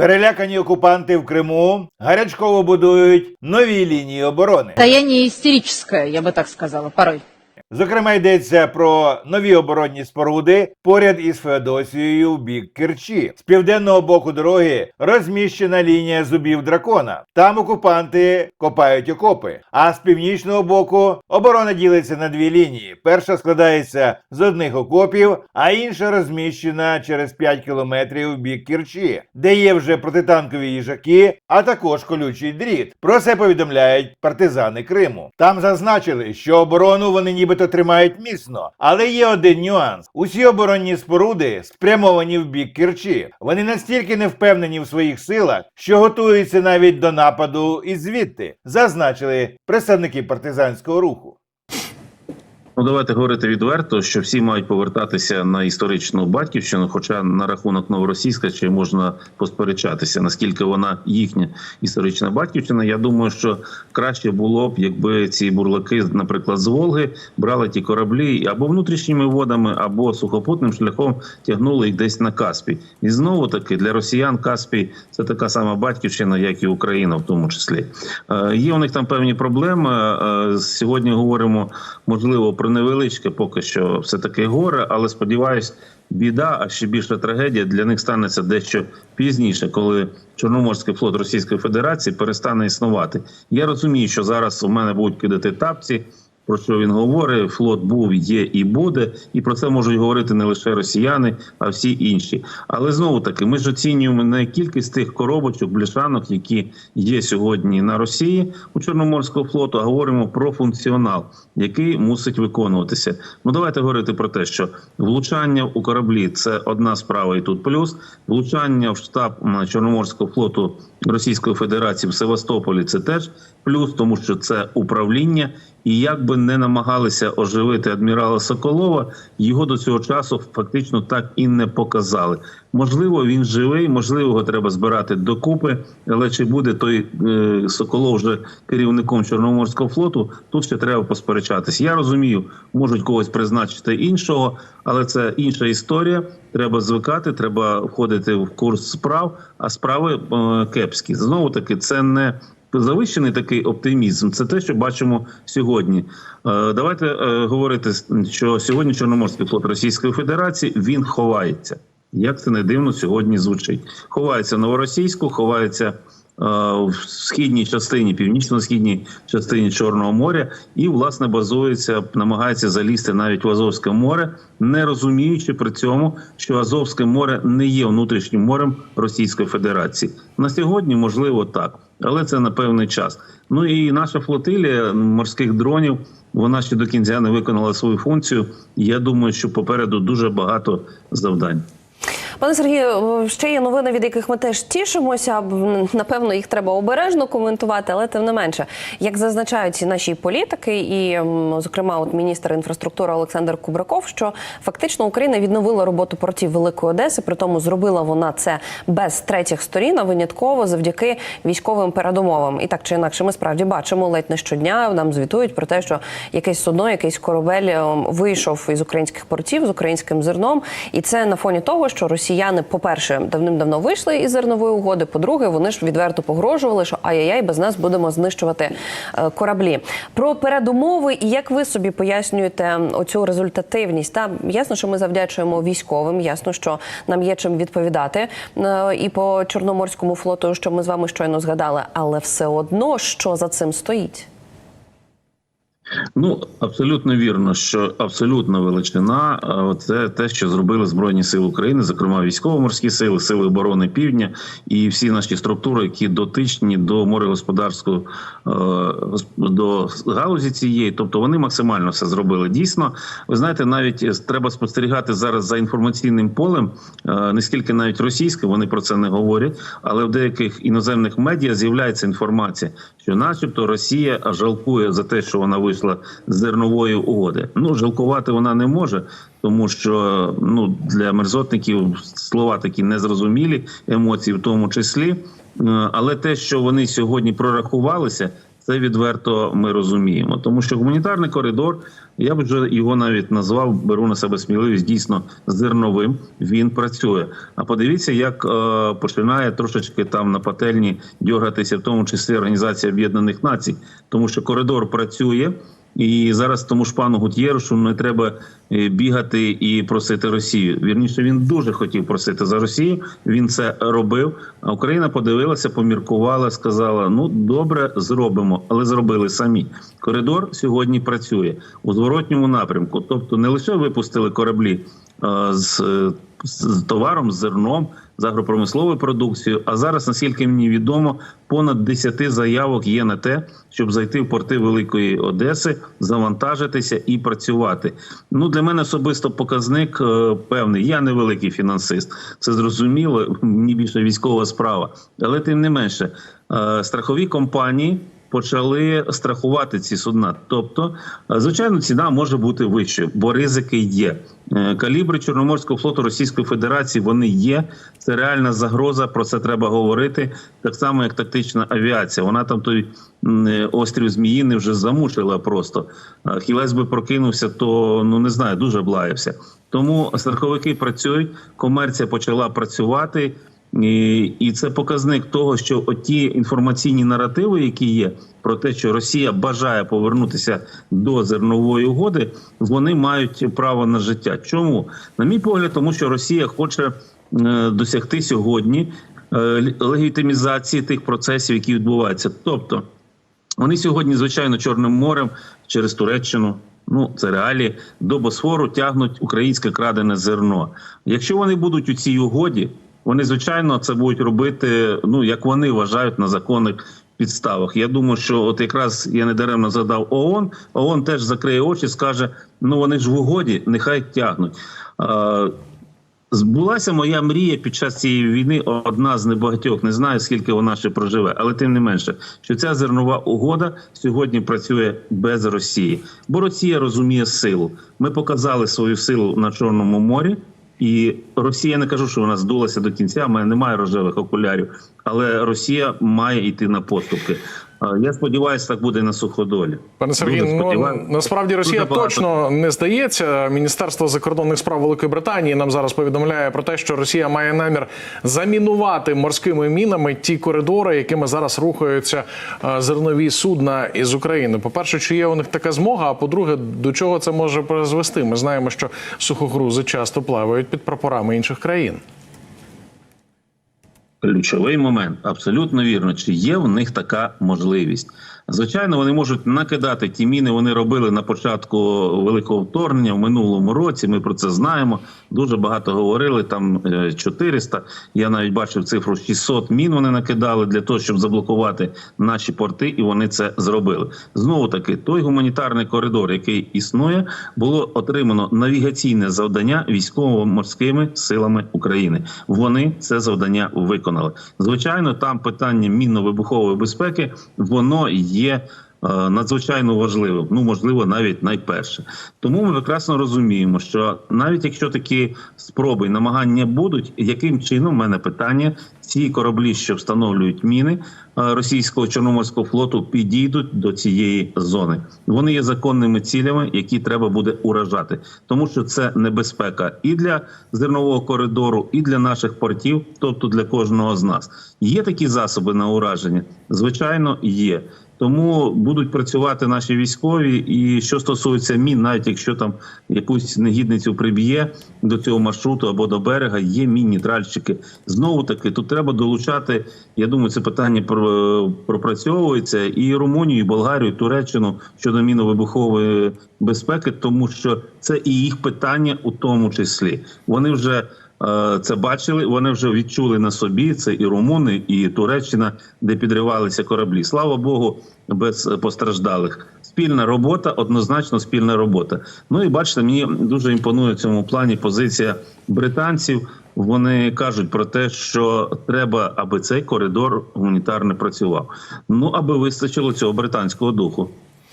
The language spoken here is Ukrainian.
Перелякані окупанти в Криму гарячково будують нові лінії оборони. Состояние истерическое, я би так сказала, порой. Зокрема, йдеться про нові оборонні споруди поряд із Феодосією в бік Керчі. З південного боку дороги розміщена лінія зубів дракона. Там окупанти копають окопи. А з північного боку оборона ділиться на дві лінії. Перша складається з одних окопів, а інша розміщена через 5 кілометрів в бік Керчі, де є вже протитанкові їжаки, а також колючий дріт. Про це повідомляють партизани Криму. Там зазначили, що оборону вони нібито тримають міцно, але є один нюанс: усі оборонні споруди спрямовані в бік Керчі. Вони настільки не впевнені в своїх силах, що готуються навіть до нападу і звідти, зазначили представники партизанського руху. Ну, давайте говорити відверто, що всі мають повертатися на історичну батьківщину, хоча на рахунок новоросійська ще можна посперечатися, наскільки вона їхня історична батьківщина. Я думаю, що краще було б, якби ці бурлаки, наприклад, з Волги брали ті кораблі або внутрішніми водами, або сухопутним шляхом тягнули їх десь на Каспій. І знову таки для росіян Каспій це така сама батьківщина, як і Україна, в тому числі. Е, Є у них там певні проблеми. Е, Сьогодні говоримо, можливо, про невеличке поки що все таки горе, але сподіваюсь, біда, а ще більша трагедія для них станеться дещо пізніше, коли Чорноморський флот Російської Федерації перестане існувати. Я розумію, що зараз у мене будуть кидати тапці. Про що він говорить? Флот був, є і буде, і про це можуть говорити не лише росіяни, а всі інші. Але знову таки, ми ж оцінюємо не кількість тих коробочок, бляшанок, які є сьогодні на Росії у Чорноморського флоту, а говоримо про функціонал, який мусить виконуватися. Ну давайте говорити про те, що влучання у кораблі це одна справа, і тут плюс влучання в штаб Чорноморського флоту Російської Федерації в Севастополі це теж плюс, тому що це управління. І як би не намагалися оживити адмірала Соколова, його до цього часу фактично так і не показали. Можливо, він живий, можливо, його треба збирати докупи. Але чи буде той е, Соколов вже керівником Чорноморського флоту? Тут ще треба посперечатись. Я розумію, можуть когось призначити іншого, але це інша історія. Треба звикати, треба входити в курс справ. А справи е, кепські. Знову таки, це не завищений такий оптимізм. Це те, що бачимо сьогодні. Е, Давайте е, говорити, що сьогодні Чорноморський флот Російської Федерації він ховається. Як це не дивно сьогодні звучить? Ховається новоросійську, ховається в східній частині, північно-східній частині Чорного моря, і власне базується, намагається залізти навіть в Азовське море, не розуміючи при цьому, що Азовське море не є внутрішнім морем Російської Федерації. На сьогодні можливо так, але це на певний час. Ну і наша флотилія морських дронів. Вона ще до кінця не виконала свою функцію. Я думаю, що попереду дуже багато завдань. Пане Сергію, ще є новини, від яких ми теж тішимося. Напевно, їх треба обережно коментувати, але тим не менше, як зазначають наші політики, і зокрема, от міністр інфраструктури Олександр Кубраков, що фактично Україна відновила роботу портів Великої Одеси. При тому зробила вона це без третіх сторін, а винятково завдяки військовим передумовам. І так чи інакше, ми справді бачимо ледь не щодня. Нам звітують про те, що якесь судно, якийсь корабель ем, вийшов із українських портів з українським зерном, і це на фоні того, що росіяни, по-перше, давним-давно вийшли із зернової угоди. По-друге, вони ж відверто погрожували, що ай-яй-яй, без нас будемо знищувати е, кораблі. Про передумови і як ви собі пояснюєте оцю результативність? Та ясно, що ми завдячуємо військовим. Ясно, що нам є чим відповідати е, і по чорноморському флоту, що ми з вами щойно згадали, але все одно що за цим стоїть. Ну абсолютно вірно, що абсолютна величина е, це те, що зробили збройні сили України, зокрема військово-морські сили, сили оборони Півдня і всі наші структури, які дотичні до морегосподарського е, до галузі цієї, тобто вони максимально все зробили. Дійсно, ви знаєте, навіть е, треба спостерігати зараз за інформаційним полем, не скільки навіть російське, вони про це не говорять, але в деяких іноземних медіа з'являється інформація, що, начебто, Росія жалкує за те, що вона вийшла з зернової угоди. Ну жалкувати вона не може, тому що ну для мерзотників слова такі незрозумілі, емоції в тому числі. Е, Але те, що вони сьогодні прорахувалися, Це відверто ми розуміємо, тому що гуманітарний коридор, я б вже його навіть назвав, беру на себе сміливість дійсно зерновим. Він працює. А подивіться, як е, починає трошечки там на пательні дьогатися, в тому числі Організація Об'єднаних Націй, тому що коридор працює. І зараз тому ж пану Гутєрушу не треба е, бігати і просити Росію. Вірніше він дуже хотів просити за Росію. Він це робив. А Україна подивилася, поміркувала, сказала: ну добре, зробимо, але зробили самі. Коридор сьогодні працює у зворотньому напрямку. Тобто, не лише випустили кораблі з, е, з товаром, з зерном, з агропромисловою продукцією. А зараз, наскільки мені відомо, понад 10 заявок є на те, щоб зайти в порти Великої Одеси, завантажитися і працювати. Ну для мене особисто показник е, певний. Я не великий фінансист, це зрозуміло. Мені більше військова справа, але тим не менше, е, страхові компанії. Почали страхувати ці судна. Тобто, е, звичайно, ціна може бути вищою, бо ризики є. Е, Калібри Чорноморського флоту Російської Федерації вони є. Це реальна загроза. Про це треба говорити. Так само, як тактична авіація. Вона там той е, острів Зміїний вже замучила просто. Хілець би прокинувся, то ну не знаю, дуже блаявся. Тому страховики працюють, комерція почала працювати. І, і це показник того, що оті інформаційні наративи, які є про те, що Росія бажає повернутися до зернової угоди, вони мають право на життя. Чому? На мій погляд, тому що Росія хоче е, досягти сьогодні е, легітимізації тих процесів, які відбуваються. Тобто вони сьогодні, звичайно, Чорним морем через Туреччину. Ну, це реалії до Босфору тягнуть українське крадене зерно. Якщо вони будуть у цій угоді, вони звичайно це будуть робити, ну як вони вважають на законних підставах. Я думаю, що от якраз я недаремно задав ООН. ООН теж закриє очі, скаже: ну вони ж в угоді, нехай тягнуть. Збулася моя мрія під час цієї війни. Одна з небагатьох, не знаю скільки вона ще проживе, але тим не менше, що ця зернова угода сьогодні працює без Росії, бо Росія розуміє силу. Ми показали свою силу на Чорному морі, і Росія не кажу, що вона здулася до кінця. в мене немає рожевих окулярів, але Росія має йти на поступки. Я сподіваюся, так буде на суходолі. Пане Сергій, ну насправді Росія Дуже багато. точно не здається. Міністерство закордонних справ Великої Британії нам зараз повідомляє про те, що Росія має намір замінувати морськими мінами ті коридори, якими зараз рухаються е, зернові судна із України. По перше, чи є у них така змога? А по-друге, до чого це може призвести? Ми знаємо, що сухогрузи часто плавають під прапорами інших країн. Ключовий момент абсолютно вірно. Чи є в них така можливість? Звичайно, вони можуть накидати ті міни. Вони робили на початку великого вторгнення в минулому році. Ми про це знаємо. Дуже багато говорили. Там е, 400, Я навіть бачив цифру 600 мін. Вони накидали для того, щоб заблокувати наші порти, і вони це зробили. Знову таки, той гуманітарний коридор, який існує, було отримано навігаційне завдання військово-морськими силами України. Вони це завдання виконали. Звичайно, там питання мінно-вибухової безпеки воно є. Е, Надзвичайно важливим, ну можливо, навіть найперше. Тому ми прекрасно розуміємо, що навіть якщо такі спроби і намагання будуть, яким чином в мене питання, ці кораблі, що встановлюють міни е, російського чорноморського флоту, підійдуть до цієї зони. Вони є законними цілями, які треба буде уражати, тому що це небезпека і для зернового коридору, і для наших портів, тобто для кожного з нас. Є такі засоби на ураження? Звичайно, є. Тому будуть працювати наші військові. І що стосується мін, навіть якщо там якусь негідницю приб'є до цього маршруту або до берега, є мінні тральщики. Знову таки, тут треба долучати. Я думаю, це питання про- пропрацьовується і Румунію, і Болгарію, і Туреччину щодо мінно-вибухової безпеки, тому що це і їх питання у тому числі. Вони вже це бачили. Вони вже відчули на собі це і румуни, і Туреччина, де підривалися кораблі. Слава Богу, без е, постраждалих. Спільна робота, однозначно спільна робота. Ну і бачите, мені дуже імпонує в цьому плані позиція британців. Вони кажуть про те, що треба, аби цей коридор гуманітарний працював. Ну аби вистачило цього британського духу.